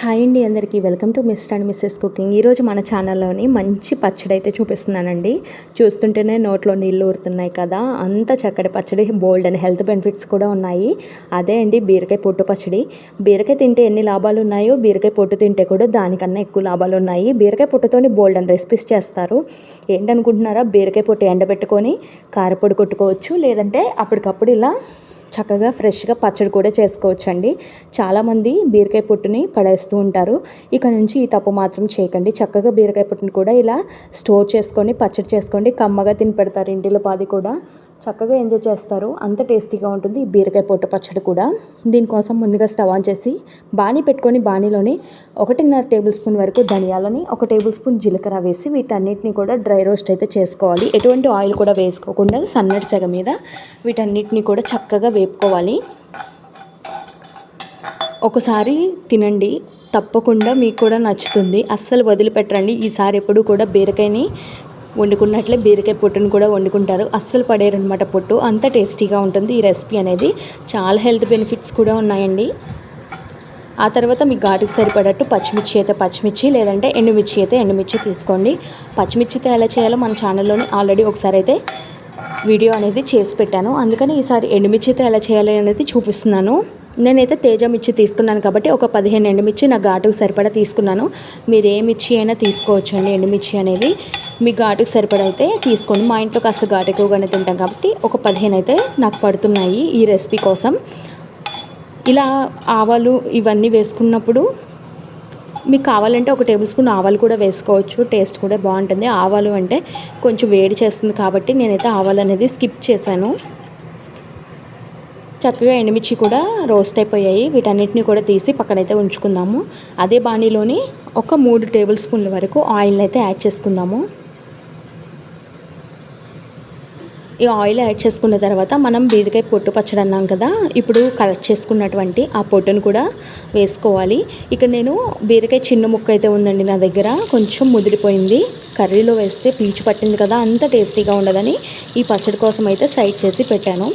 Hi అండి అందరికీ. Welcome to mister and missus cooking. ఈరోజు మన ఛానల్లోని మంచి పచ్చడి అయితే చూపిస్తున్నానండి. చూస్తుంటేనే నోట్లో నీళ్ళు ఊరుతున్నాయి కదా. అంత చక్కటి పచ్చడి బోల్డ్ అండ్ హెల్త్ బెనిఫిట్స్ కూడా ఉన్నాయి. అదే అండి బీరకాయ పొట్టు పచ్చడి. బీరకాయ తింటే ఎన్ని లాభాలు ఉన్నాయో బీరకాయ పొట్టు తింటే కూడా దానికన్నా ఎక్కువ లాభాలు ఉన్నాయి. బీరకాయ పొట్టుతోని బోల్డ్ అండ్ రెసిపీస్ చేస్తారు. ఏంటనుకుంటున్నారా? బీరకాయ పొట్టు ఎండబెట్టుకొని కారపొడి కొట్టుకోవచ్చు లేదంటే అప్పటికప్పుడు ఇలా చక్కగా ఫ్రెష్గా పచ్చడి కూడా చేసుకోవచ్చండి. చాలామంది బీరకాయ పొట్టుని పడేస్తూ ఉంటారు. ఇక నుంచి ఈ తప్పు మాత్రం చేయకండి. చక్కగా బీరకాయ పొట్టుని కూడా ఇలా స్టోర్ చేసుకొని పచ్చడి చేసుకోండి కమ్మగా తిని పెడతారు ఇంటిలో పాది కూడా. చక్కగా ఎంజాయ్ చేస్తారు. అంత టేస్టీగా ఉంటుంది ఈ బీరకాయ పొట్ట పచ్చడి కూడా. దీనికోసం ముందుగా స్టవ్ ఆన్ చేసి బాణీ పెట్టుకొని బాణీలోని ఒకటిన్నర టేబుల్ స్పూన్ వరకు ధనియాలని ఒక టేబుల్ స్పూన్ జీలకర్ర వేసి వీటన్నిటిని కూడా డ్రై రోస్ట్ అయితే చేసుకోవాలి. ఎటువంటి ఆయిల్ కూడా వేసుకోకుండా సన్నటి సెగ మీద వీటన్నిటిని కూడా చక్కగా వేపుకోవాలి. ఒకసారి తినండి. తప్పకుండా మీకు కూడా నచ్చుతుంది. అస్సలు వదిలిపెట్టరండి. ఈసారి ఎప్పుడు కూడా బీరకాయని వండుకున్నట్లే బీరకాయ పొట్టును కూడా వండుకుంటారు. అస్సలు పడేరనమాట పొట్టు. అంత టేస్టీగా ఉంటుంది ఈ రెసిపీ అనేది. చాలా హెల్త్ బెనిఫిట్స్ కూడా ఉన్నాయండి. ఆ తర్వాత మీ ఘాటుకు సరిపడట్టు పచ్చిమిర్చి అయితే పచ్చిమిర్చి లేదంటే ఎండుమిర్చి అయితే ఎండుమిర్చి తీసుకోండి. పచ్చిమిర్చితో ఎలా చేయాలో మన ఛానల్లోనే ఆల్రెడీ ఒకసారి అయితే వీడియో అనేది చేసి పెట్టాను. అందుకని ఈసారి ఎండుమిర్చితో ఎలా చేయాలి అనేది చూపిస్తున్నాను. నేనైతే తేజ మిర్చి తీసుకున్నాను కాబట్టి ఒక పదిహేను ఎండుమిర్చి నా ఘాటుకు సరిపడా తీసుకున్నాను. మీరు ఏ మిర్చి అయినా తీసుకోవచ్చు అండి ఎండుమిర్చి అనేది. మీ ఘాటుకు సరిపడా అయితే తీసుకోండి. మా ఇంట్లో కాస్త ఘాటు ఎక్కువగానే తింటాం కాబట్టి ఒక పదిహేను అయితే నాకు పడుతున్నాయి ఈ రెసిపీ కోసం. ఇలా ఆవాలు ఇవన్నీ వేసుకున్నప్పుడు మీకు కావాలంటే ఒక టేబుల్ స్పూన్ ఆవాలు కూడా వేసుకోవచ్చు. టేస్ట్ కూడా బాగుంటుంది. ఆవాలు అంటే కొంచెం వేడి చేస్తుంది కాబట్టి నేనైతే ఆవాలు అనేది స్కిప్ చేశాను. చక్కగా ఎండుమిర్చి కూడా రోస్ట్ అయిపోయాయి. వీటన్నిటిని కూడా తీసి పక్కనైతే ఉంచుకుందాము. అదే బాణీలోని ఒక మూడు టేబుల్ స్పూన్ల వరకు ఆయిల్ని అయితే యాడ్ చేసుకుందాము. ఈ ఆయిల్ యాడ్ చేసుకున్న తర్వాత మనం బీరకాయ పొట్టు పచ్చడి అన్నాం కదా ఇప్పుడు కలెక్ట్ చేసుకున్నటువంటి ఆ పొట్టును కూడా వేసుకోవాలి. ఇక్కడ నేను బీరకాయ చిన్న ముక్క అయితే ఉందండి నా దగ్గర కొంచెం ముదిరిపోయింది. కర్రీలో వేస్తే పీచు పట్టింది కదా అంత టేస్టీగా ఉండదని ఈ పచ్చడి కోసం అయితే సైడ్ చేసి పెట్టాను.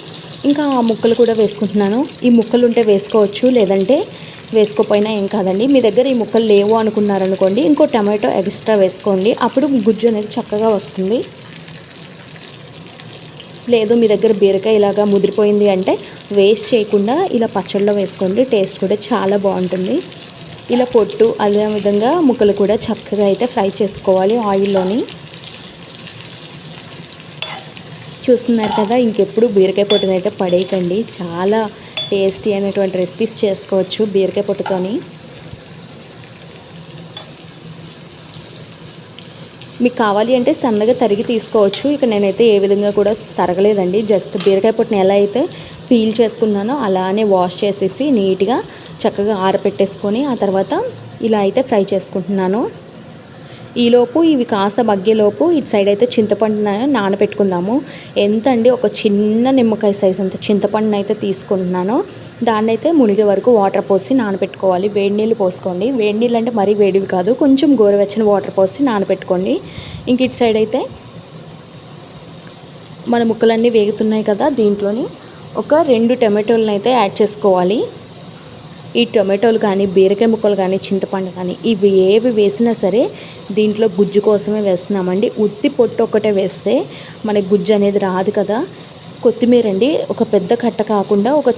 ఇంకా ఆ ముక్కలు కూడా వేసుకుంటున్నాను. ఈ ముక్కలు ఉంటే వేసుకోవచ్చు లేదంటే వేసుకోపోయినా ఏం కాదండి. మీ దగ్గర ఈ ముక్కలు లేవు అనుకున్నారనుకోండి ఇంకో టమాటో ఎక్స్ట్రా వేసుకోండి. అప్పుడు గుజ్జు అనేది చక్కగా వస్తుంది. లేదు మీ దగ్గర బీరకాయ ఇలాగా ముదిరిపోయింది అంటే వేస్ట్ చేయకుండా ఇలా పచ్చడిలో వేసుకోండి. టేస్ట్ కూడా చాలా బాగుంటుంది. ఇలా పొట్టు అదే విధంగా ముక్కలు కూడా చక్కగా అయితే ఫ్రై చేసుకోవాలి ఆయిల్లోని. చూస్తున్నారు కదా ఇంకెప్పుడు బీరకాయ పొట్టుని అయితే పడేయకండి. చాలా టేస్టీ అయినటువంటి రెసిపీస్ చేసుకోవచ్చు బీరకాయ పొట్టుతోని. మీకు కావాలి అంటే సన్నగా తరిగి తీసుకోవచ్చు. ఇక నేనైతే ఏ విధంగా కూడా తరగలేదండి. జస్ట్ బీరకాయ పొట్టుని ఎలా అయితే పీల్ చేసుకున్నానో అలానే వాష్ చేసేసి నీట్గా చక్కగా ఆరపెట్టేసుకొని ఆ తర్వాత ఇలా అయితే ఫ్రై చేసుకుంటున్నాను. ఈలోపు ఇవి కాస్త మగ్గేలోపు ఇటు సైడ్ అయితే చింతపండును నానబెట్టుకుందాము. ఎంత అండి? ఒక చిన్న నిమ్మకాయ సైజ్ అంత చింతపండును అయితే తీసుకుంటున్నాను. దాన్ని అయితే మునిగే వరకు వాటర్ పోసి నానబెట్టుకోవాలి. వేడి నీళ్ళు పోసుకోండి. వేడి నీళ్ళు అంటే మరీ వేడివి కాదు. కొంచెం గోరువెచ్చని వాటర్ పోసి నానబెట్టుకోండి. ఇంక ఇటు సైడ్ అయితే మన ముక్కలన్నీ వేగుతున్నాయి కదా దీంట్లోని. ఒక రెండు టమాటోలను అయితే యాడ్ చేసుకోవాలి. ఈ టొమాటోలు కానీ బీరకాయ ముక్కలు కానీ చింతపండు కానీ ఇవి ఏవి వేసినా సరే దీంట్లో గుజ్జు కోసమే వేస్తున్నామండి. ఉత్తి పొట్టు ఒక్కటే వేస్తే మనకి గుజ్జు అనేది రాదు కదా. కొత్తిమీర అండి ఒక పెద్ద కట్ట కాకుండా ఒక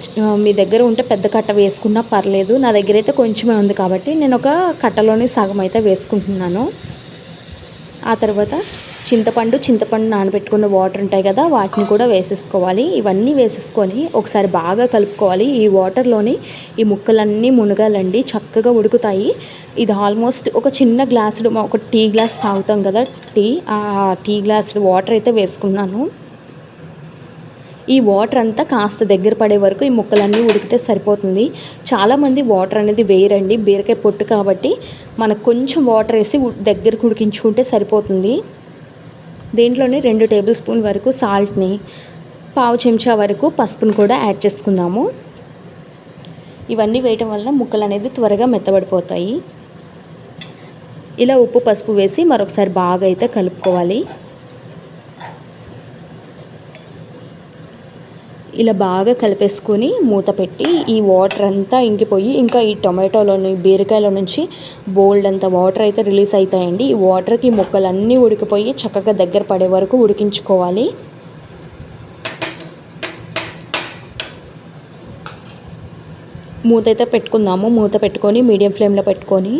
మీ దగ్గర ఉంటే పెద్ద కట్ట వేసుకున్నా పర్లేదు. నా దగ్గర అయితే కొంచెమే ఉంది కాబట్టి నేను ఒక కట్టలోనే సగం అయితే వేసుకుంటున్నాను. ఆ తర్వాత చింతపండు చింతపండు నానబెట్టుకున్న వాటర్ ఉంటాయి కదా వాటిని కూడా వేసేసుకోవాలి. ఇవన్నీ వేసేసుకొని ఒకసారి బాగా కలుపుకోవాలి. ఈ వాటర్లోని ఈ ముక్కలన్నీ మునగాలండి చక్కగా ఉడుకుతాయి. ఇది ఆల్మోస్ట్ ఒక చిన్న గ్లాసుడు ఒక టీ గ్లాస్ తాగుతాం కదా టీ ఆ టీ గ్లాసులు వాటర్ అయితే వేసుకున్నాను. ఈ వాటర్ అంతా కాస్త దగ్గర పడే వరకు ఈ ముక్కలన్నీ ఉడికితే సరిపోతుంది. చాలామంది వాటర్ అనేది వేయరండి బీరకాయ పొట్టు కాబట్టి. మనకు కొంచెం వాటర్ వేసి దగ్గరకు ఉడికించుకుంటే సరిపోతుంది. దీంట్లోనే రెండు టేబుల్ స్పూన్ వరకు సాల్ట్ని పావు చెంచా వరకు పసుపును కూడా యాడ్ చేసుకుందాము. ఇవన్నీ వేయటం వల్ల ముక్కలు అనేది త్వరగా మెత్తబడిపోతాయి. ఇలా ఉప్పు పసుపు వేసి మరొకసారి బాగా అయితే కలుపుకోవాలి. ఇలా బాగా కలిపేసుకొని మూత పెట్టి ఈ వాటర్ అంతా ఇంకిపోయి ఇంకా ఈ టొమాటోలోని బీరకాయలో నుంచి బోల్డ్ అంత వాటర్ అయితే రిలీజ్ అవుతాయండి ఈ వాటర్కి ముక్కలన్నీ ఉడికిపోయి చక్కగా దగ్గర పడే వరకు ఉడికించుకోవాలి. మూత అయితే పెట్టుకుందాము. మూత పెట్టుకొని మీడియం ఫ్లేమ్లో పెట్టుకొని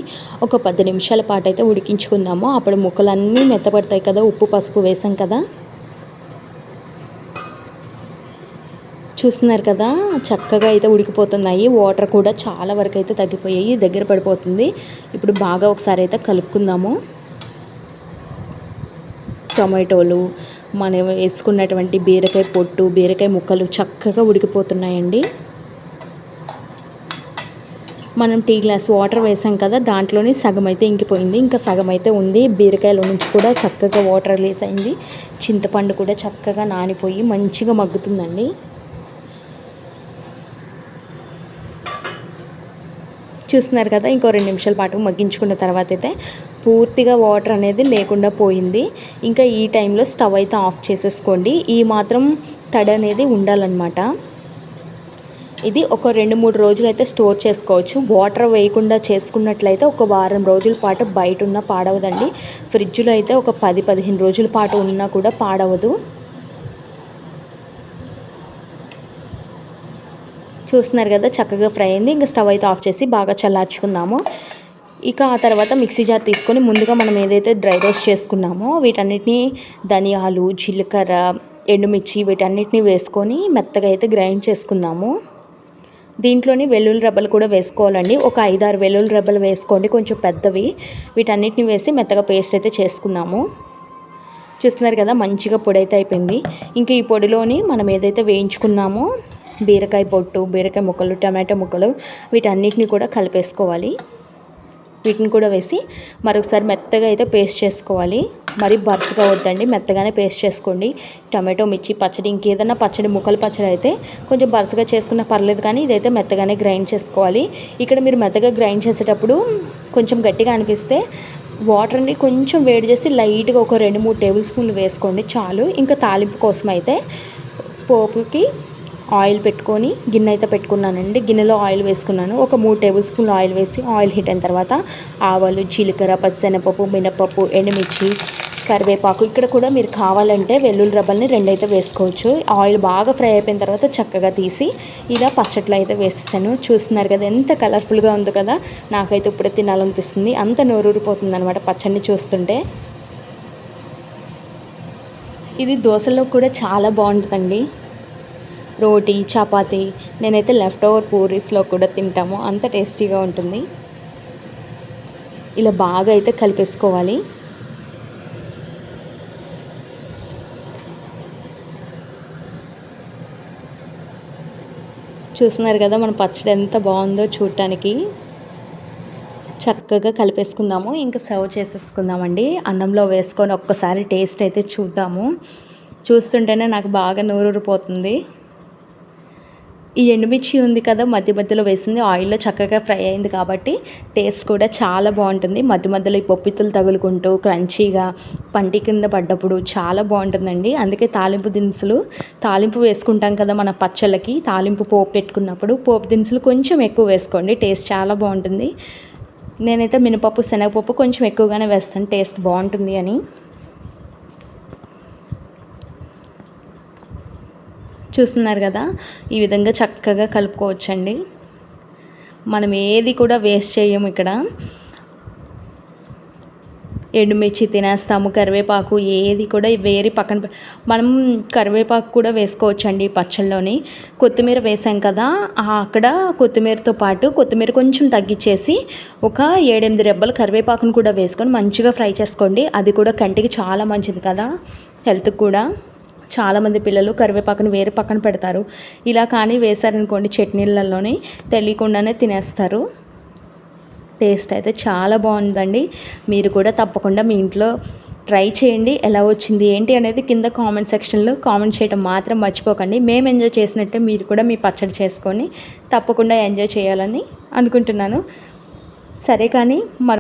ఒక పది నిమిషాల పాటు అయితే ఉడికించుకుందాము. అప్పుడు ముక్కలన్నీ మెత్తపడతాయి కదా ఉప్పు పసుపు వేసాం కదా. చూస్తున్నారు కదా చక్కగా అయితే ఉడికిపోతున్నాయి. వాటర్ కూడా చాలా వరకు అయితే తగ్గిపోయాయి దగ్గర పడిపోతుంది. ఇప్పుడు బాగా ఒకసారి అయితే కలుపుకుందాము. టొమాటోలు మనం వేసుకున్నటువంటి బీరకాయ పొట్టు బీరకాయ ముక్కలు చక్కగా ఉడికిపోతున్నాయండి. మనం టీ గ్లాస్ వాటర్ వేసాం కదా దాంట్లోనే సగం అయితే ఇంకిపోయింది. ఇంకా సగం అయితే ఉంది. బీరకాయలో నుంచి కూడా చక్కగా వాటర్ రిలీజ్ అయింది చింతపండు కూడా చక్కగా నానిపోయి మంచిగా మగ్గుతుందండి. చూస్తున్నారు కదా ఇంకో రెండు నిమిషాల పాటు మగ్గించుకున్న తర్వాత అయితే పూర్తిగా వాటర్ అనేది లేకుండా పోయింది. ఇంకా ఈ టైంలో స్టవ్ అయితే ఆఫ్ చేసేసుకోండి. ఈ మాత్రం తడి అనేది ఉండాలన్నమాట. ఇది ఒక రెండు మూడు రోజులు అయితే స్టోర్ చేసుకోవచ్చు. వాటర్ వేయకుండా చేసుకున్నట్లయితే ఒక వారం రోజుల పాటు బయట ఉన్న పాడవదండి. ఫ్రిడ్జ్లో అయితే ఒక పది పదిహేను రోజుల పాటు ఉన్నా కూడా పాడవదు. చూస్తున్నారు కదా చక్కగా ఫ్రై అయింది. ఇంకా స్టవ్ అయితే ఆఫ్ చేసి బాగా చల్లార్చుకుందాము. ఇక ఆ తర్వాత మిక్సీ జార్ తీసుకొని ముందుగా మనం ఏదైతే డ్రై రోస్ట్ చేసుకున్నామో వీటన్నిటిని ధనియాలు జీలకర్ర ఎండుమిర్చి వీటన్నిటిని వేసుకొని మెత్తగా అయితే గ్రైండ్ చేసుకుందాము. దీంట్లోని వెల్లుల్లి రెబ్బలు కూడా వేసుకోవాలండి. ఒక ఐదారు వెల్లుల్లి రెబ్బలు వేసుకోండి కొంచెం పెద్దవి. వీటన్నిటిని వేసి మెత్తగా పేస్ట్ అయితే చేసుకుందాము. చూస్తున్నారు కదా మంచిగా పొడి అయితే అయిపోయింది. ఇంకా ఈ పొడిలోని మనం ఏదైతే వేయించుకున్నామో బీరకాయ పొట్టు బీరకాయ ముక్కలు టమాటో ముక్కలు వీటన్నిటిని కూడా కలిపేసుకోవాలి. వీటిని కూడా వేసి మరొకసారి మెత్తగా అయితే పేస్ట్ చేసుకోవాలి. మరి బరుసుగా వద్దండి మెత్తగానే పేస్ట్ చేసుకోండి. టమాటో మిర్చి పచ్చడి ఇంకేదన్నా పచ్చడి ముక్కల పచ్చడి అయితే కొంచెం బరుసుగా చేసుకున్న పర్లేదు కానీ ఇదైతే మెత్తగానే గ్రైండ్ చేసుకోవాలి. ఇక్కడ మీరు మెత్తగా గ్రైండ్ చేసేటప్పుడు కొంచెం గట్టిగా అనిపిస్తే వాటర్ని కొంచెం వేడి చేసి లైట్గా ఒక రెండు మూడు టేబుల్ స్పూన్లు వేసుకోండి చాలు. ఇంకా తాలింపు కోసం అయితే పోపుకి ఆయిల్ పెట్టుకొని గిన్నె అయితే పెట్టుకున్నానండి. గిన్నెలో ఆయిల్ వేసుకున్నాను. ఒక మూడు టేబుల్ స్పూన్ ఆయిల్ వేసి ఆయిల్ హీట్ అయిన తర్వాత ఆవాలు జీలకర్ర పచ్చిశనగపప్పు మినపప్పు ఎండుమిర్చి కరివేపాకు ఇక్కడ కూడా మీరు కావాలంటే వెల్లుల్లి రబ్బల్ని రెండైతే వేసుకోవచ్చు. ఆయిల్ బాగా ఫ్రై అయిపోయిన తర్వాత చక్కగా తీసి ఇలా పచ్చట్లో అయితే వేసేసాను. చూస్తున్నారు కదా ఎంత కలర్ఫుల్గా ఉంది కదా. నాకైతే ఇప్పుడే తినాలనిపిస్తుంది. అంత నోరూరిపోతుంది అనమాట పచ్చడిని చూస్తుంటే. ఇది దోశలో కూడా చాలా బాగుంటుందండి. రోటీ చపాతి నేనైతే లెఫ్ట్ ఓవర్ పూరీస్లో కూడా తింటాము. అంత టేస్టీగా ఉంటుంది. ఇలా బాగా అయితే కలిపేసుకోవాలి. చూస్తున్నారు కదా మన పచ్చడి ఎంత బాగుందో చూడటానికి. చక్కగా కలిపేసుకుందాము. ఇంకా సర్వ్ చేసేసుకుందామండి. అన్నంలో వేసుకొని ఒక్కసారి టేస్ట్ అయితే చూద్దాము. చూస్తుంటేనే నాకు బాగా నూరూరిపోతుంది. ఈ ఎండుమిర్చి ఉంది కదా మధ్య మధ్యలో వేసింది. ఆయిల్లో చక్కగా ఫ్రై అయింది కాబట్టి టేస్ట్ కూడా చాలా బాగుంటుంది. మధ్య మధ్యలో ఈ పొప్పితులు తగులుకుంటూ క్రంచీగా పంటి కింద పడ్డప్పుడు చాలా బాగుంటుందండి. అందుకే తాలింపు దినుసులు తాలింపు వేసుకుంటాం కదా మన పచ్చళ్ళకి. తాలింపు పోపు పెట్టుకున్నప్పుడు పోపు దినుసులు కొంచెం ఎక్కువ వేసుకోండి. టేస్ట్ చాలా బాగుంటుంది. నేనైతే మినపప్పు శనగపప్పు కొంచెం ఎక్కువగానే వేస్తాను. టేస్ట్ బాగుంటుంది అని. చూస్తున్నారు కదా? ఈ విధంగా చక్కగా కలుపుకోవచ్చండి. మనం ఏది కూడా వేస్ట్ చేయము ఇక్కడ. ఎండుమిర్చి తినేస్తాము కరివేపాకు ఏది కూడా వేరి పక్కన మనం కరివేపాకు కూడా వేసుకోవచ్చండి పచ్చళ్ళలోని. కొత్తిమీర వేసాం కదా అక్కడ కొత్తిమీరతో పాటు కొత్తిమీర కొంచెం తగ్గించేసి ఒక ఏడెనిమిది రెబ్బలు కరివేపాకును కూడా వేసుకొని మంచిగా ఫ్రై చేసుకోండి. అది కూడా కంటికి చాలా మంచిది కదా హెల్త్కి కూడా. చాలామంది పిల్లలు కరివేపాకుని వేరే పక్కన పెడతారు. ఇలా కానీ వేశారనుకోండి చట్నీలలోనే తెలియకుండానే తినేస్తారు. టేస్ట్ అయితే చాలా బాగుందండి. మీరు కూడా తప్పకుండా మీ ఇంట్లో ట్రై చేయండి. ఎలా వచ్చింది ఏంటి అనేది కింద కామెంట్ సెక్షన్లో కామెంట్ చేయడం మాత్రం మర్చిపోకండి. మేము ఎంజాయ్ చేసినట్టే మీరు కూడా మీ పచ్చడి చేసుకొని తప్పకుండా ఎంజాయ్ చేయాలని అనుకుంటున్నాను. సరే కానీ మరి